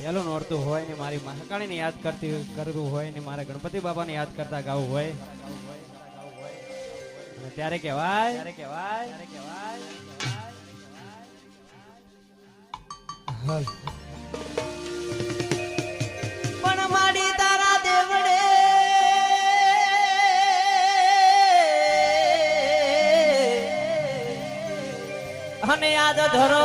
પહેલું નોરતું હોય ને મારી મહાકાળીને યાદ કરતી કરવું હોય ને મારા ગણપતિ બાપાને યાદ કરતા ગાવું હોય અને ત્યારે કહેવાય ત્યારે કહેવાય. પણ માડી તારા દેવડે અને યાદ ધરો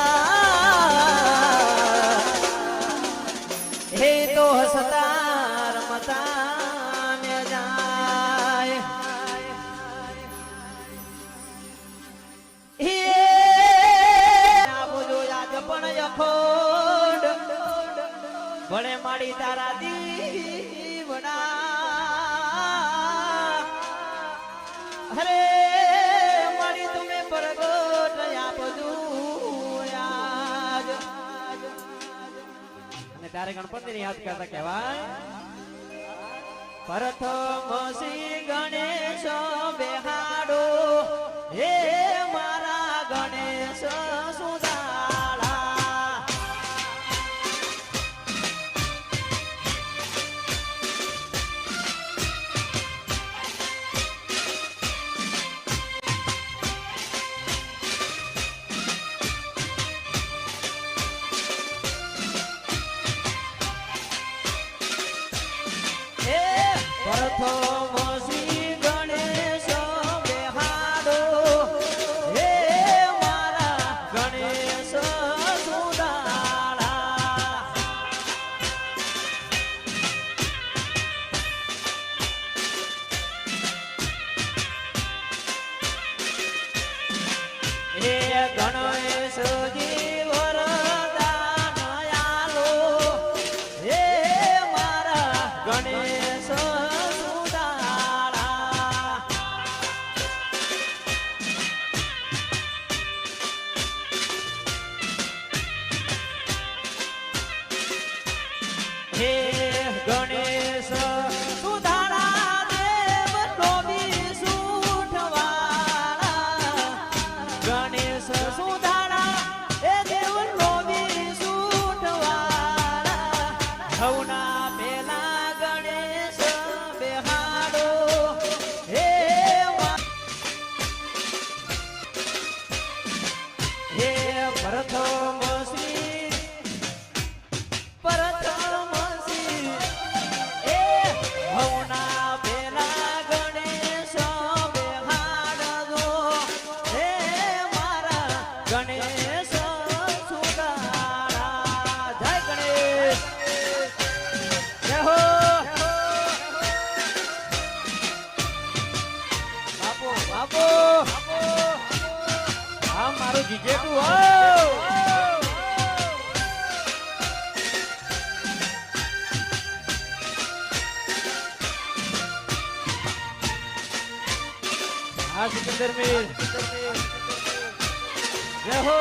ભલે માડી તારા દીવડા હરે મારી તમે પરગોટ આપજો અને ત્યારે ગણપતિને યાદ કરતા કહેવાય પ્રથમ શ્રી ગણેશ બેહાડો. હે હા સિકંદર મીર. જય હો.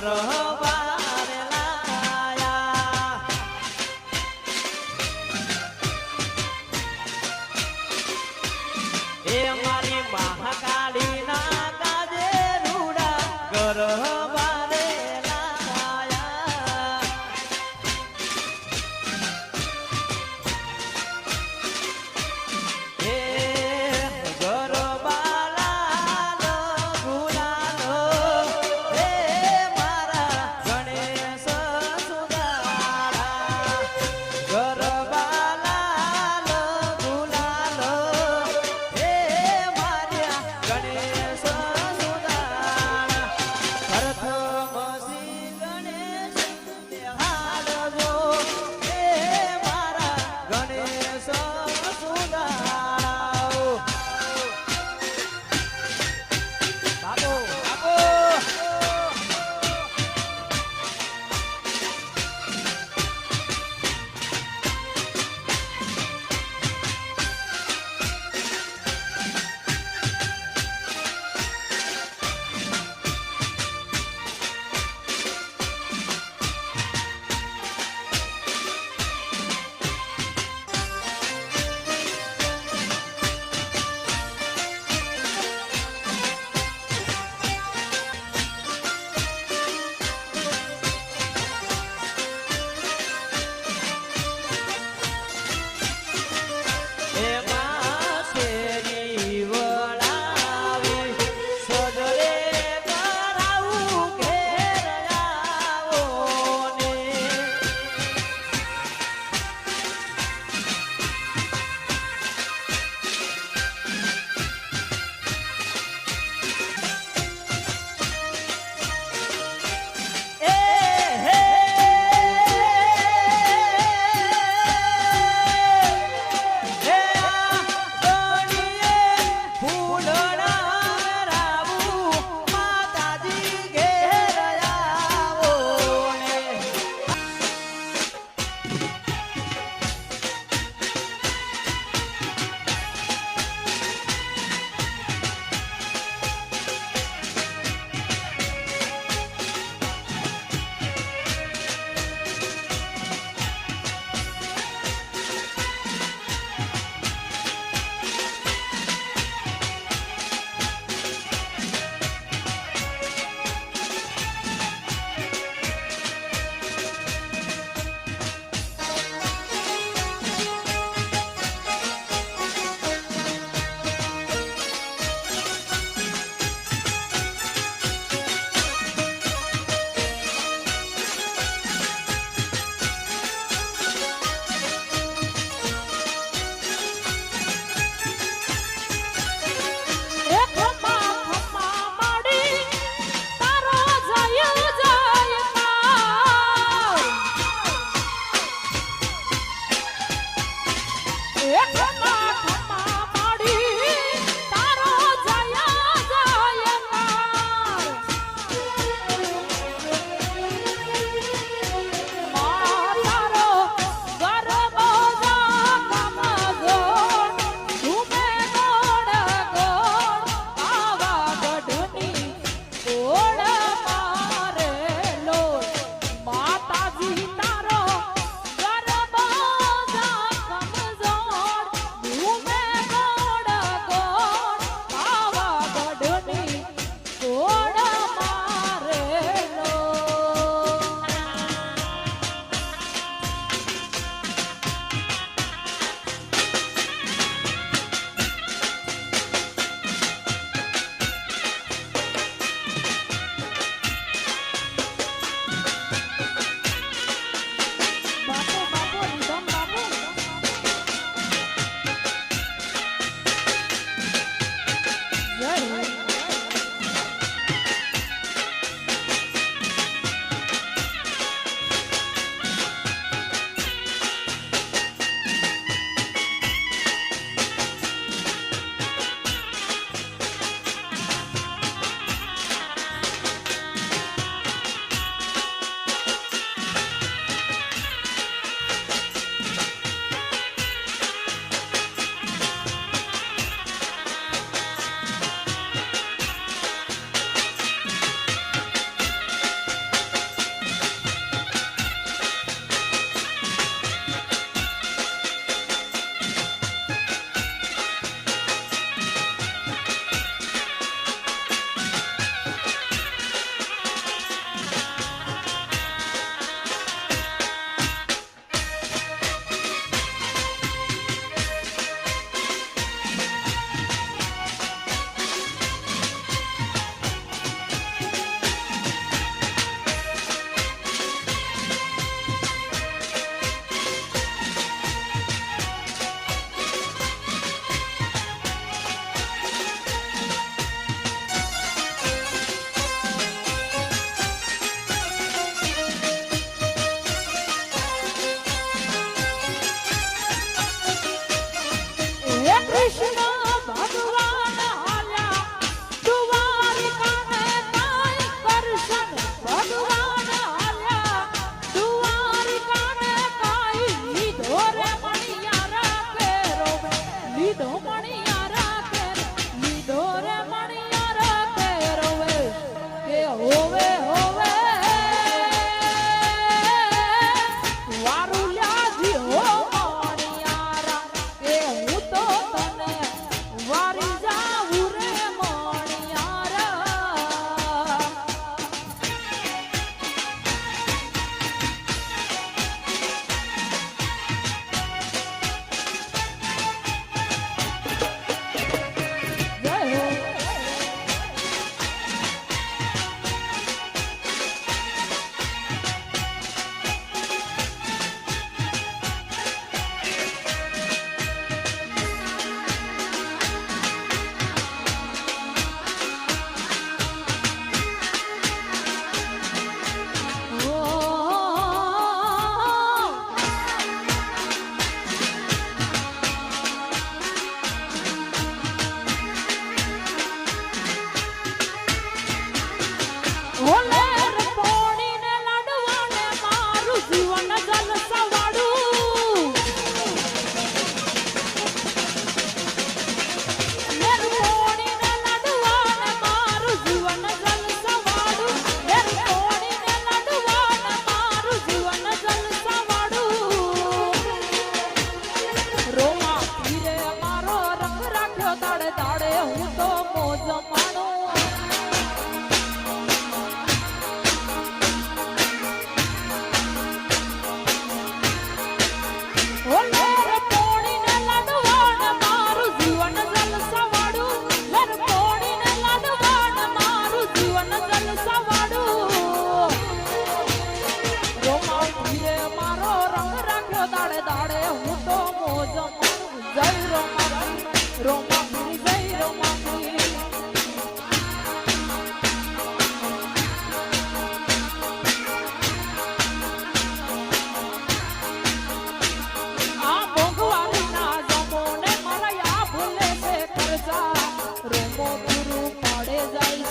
Hara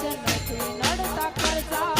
દર્શન નથી નડતા કરતા